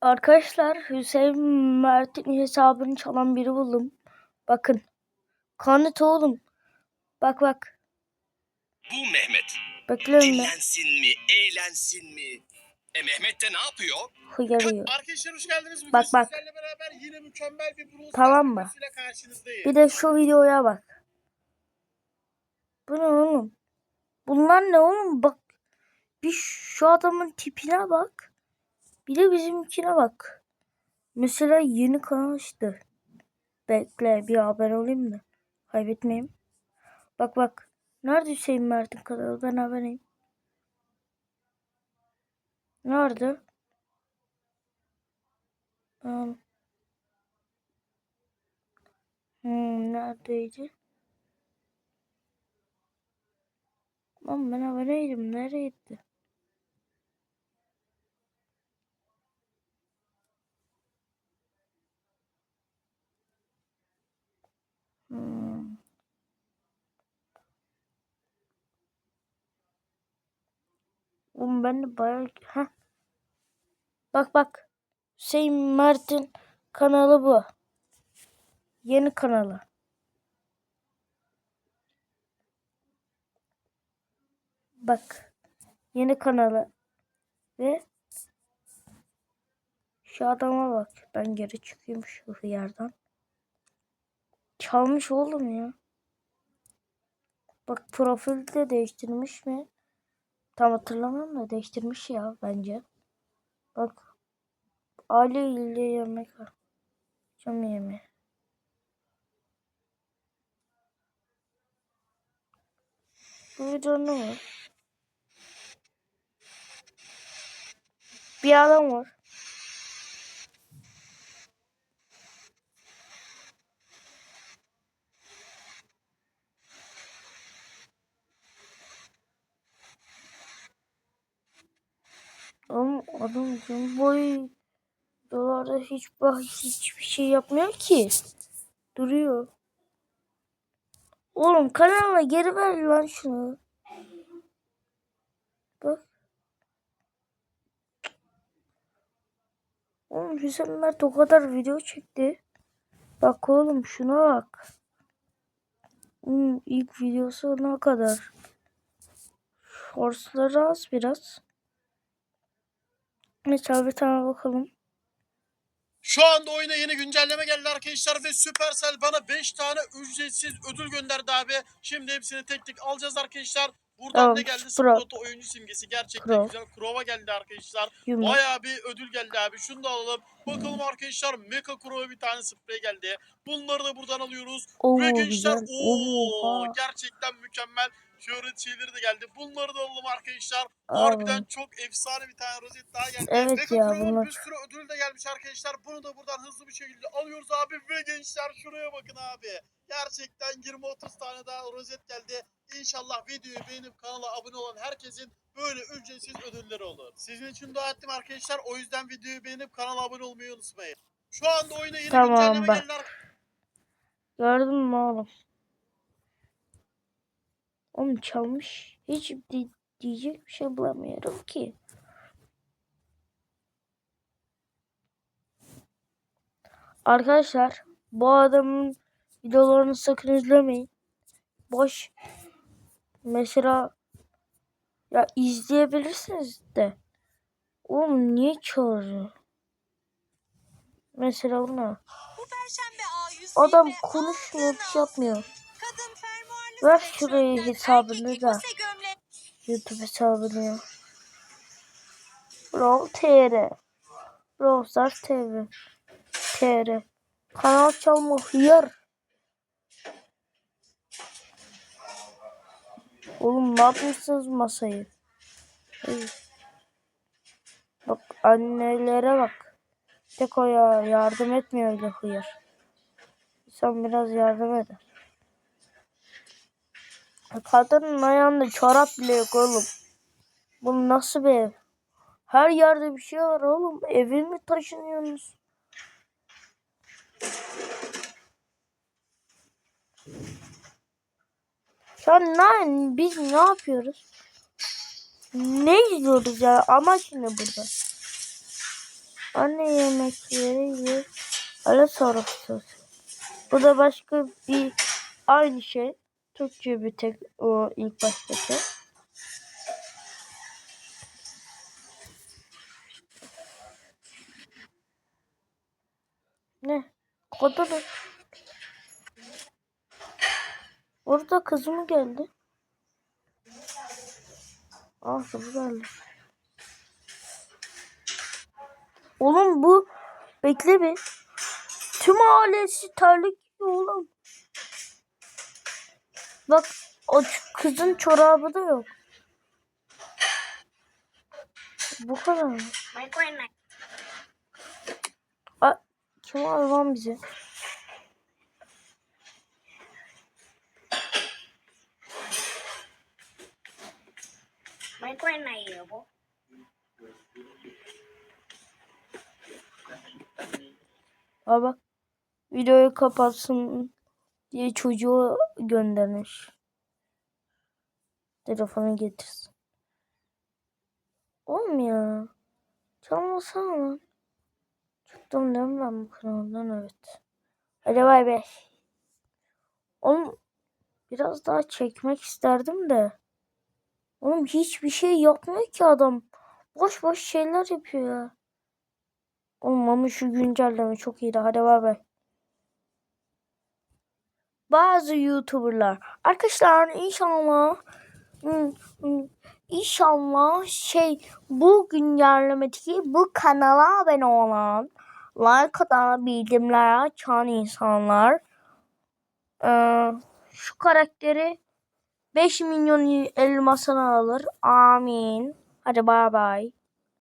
Arkadaşlar Hüseyin Mert'in hesabını çalan biri buldum. Bakın. Kanıt oğlum. Bak bak. Bu Mehmet. Bekliyorum ben. Dinlensin mi, eğlensin mi? E Mehmet de ne yapıyor? Hıyarıyor. Arkadaşlar hoş geldiniz. Bugün Bak, bak. sizlerle beraber yine mükemmel bir Brawl Tamam mı? Bir de şu videoya bak. Bu ne oğlum? Bunlar ne oğlum? Bak. Bir şu adamın tipine bak. Bir de bizimkine bak. Mesela yeni kanal açtı. Bekle bir haber olayım da. Kaybetmeyeyim. Bak bak. Nerede Hüseyin Mert'in kanalı? Ben habereyim. Nerede? Hmm. Hmm, neredeydi? Lan ben habereydim. Nereye Hmm. Oğlum ben de bayağı... Heh. Bak bak. Hüseyin Mert'in kanalı bu. Yeni kanalı. Bak. Yeni kanalı. Ve şu adama bak. Ben geri çıkayım şu hıyardan. Çalmış oğlum ya. Bak profili de değiştirmiş mi? Tam hatırlamam da değiştirmiş ya bence. Bak. Aile ile yemek var. Cam yemeği. Bu videoda ne var? Bir adam var. Ama adam boyu dolarda hiç bak hiçbir şey yapmıyor ki. Duruyor. Oğlum kanala geri ver lan şunu. Bak. Oğlum Hüseyin Mert o kadar video çekti. Bak oğlum şuna bak. Hmm, ilk videosu ne kadar. Shortsları az biraz. Mesela bir tane bakalım. Şu anda oyuna yeni güncelleme geldi arkadaşlar ve Supercell bana 5 tane ücretsiz ödül gönderdi abi. Şimdi hepsini tek tek alacağız arkadaşlar. Buradan Tamam, ne geldi? Pro. Sprout'a oyuncu simgesi gerçekten Pro. güzel. Crow'a geldi arkadaşlar. Yumruk. Bayağı bir ödül geldi abi. Şunu da alalım. Bakalım arkadaşlar Mecha Crow'a bir tane sprey geldi. Bunları da buradan alıyoruz. Oo Ve gençler ooo gerçekten mükemmel. Şöhret şeyleri de geldi. Bunları da alalım arkadaşlar. Aa. Harbiden çok efsane bir tane rozet daha geldi. Evet Mega ya, bunlar- bir sürü ödül de gelmiş arkadaşlar. Bunu da buradan hızlı bir şekilde alıyoruz abi. Ve gençler şuraya bakın abi. Gerçekten 20-30 tane daha rozet geldi. İnşallah videoyu beğenip kanala abone olan herkesin böyle ücretsiz ödülleri olur. Sizin için dua ettim arkadaşlar. O yüzden videoyu beğenip kanala abone olmayı unutmayın. Şu anda oyuna yeni Tamam, güncelleme geldi. Gördün mü oğlum? Oğlum çalmış. Hiç di- diyecek bir şey bulamıyorum ki. Arkadaşlar bu adamın videolarını sakın izlemeyin. Boş. Mesela ya izleyebilirsiniz de. Oğlum niye çağırıyor? Mesela buna. Bu perşembe A101 Adam konuşmuyor, bir şey yapmıyor. Ver şurayı hesabını da. YouTube hesabını. Brawl TR. Brawl Stars TV. TR. Kanal çalma hıyar. Oğlum ne yapmışsınız masayı? Hey. Bak annelere bak. Tek o ya yardım etmiyor öyle hıyar. Sen biraz yardım eder. Kadının ayağında çorap bile yok oğlum. Bu nasıl bir ev? Her yerde bir şey var oğlum. Eve mi taşınıyorsunuz? An ne, biz ne yapıyoruz? Ne izliyoruz ya? Amaç ne burada? Anne yemekleri ye. Öyle sorumsuz. Bu da başka bir aynı şey. Türkçe bir tek o ilk baştaki. Ne? Kadın. Orada kız mı geldi? Ah bu geldi. Oğlum bu bekle bir. Tüm ailesi terlik oğlum. Bak o kızın çorabı da yok. Bu kadar mı? A kim aldı lan bizi? Aa bak videoyu kapatsın diye çocuğu göndermiş. Telefonu getirsin. Ya. Çalmasana. Çıktım değil mi ben bu kanaldan evet. Hadi bay bay. Oğlum biraz daha çekmek isterdim de. Oğlum hiçbir şey yapmıyor ki adam. Boş boş şeyler yapıyor ya. Oğlum ama şu güncelleme çok iyiydi. Hadi bay bay. Bazı YouTuber'lar. Arkadaşlar inşallah inşallah şey bu güncellemedeki bu kanala abone olan like atan bildirimler açan insanlar eee, şu karakteri 5 milyon elmasını alır. Amin. Hadi bay bay.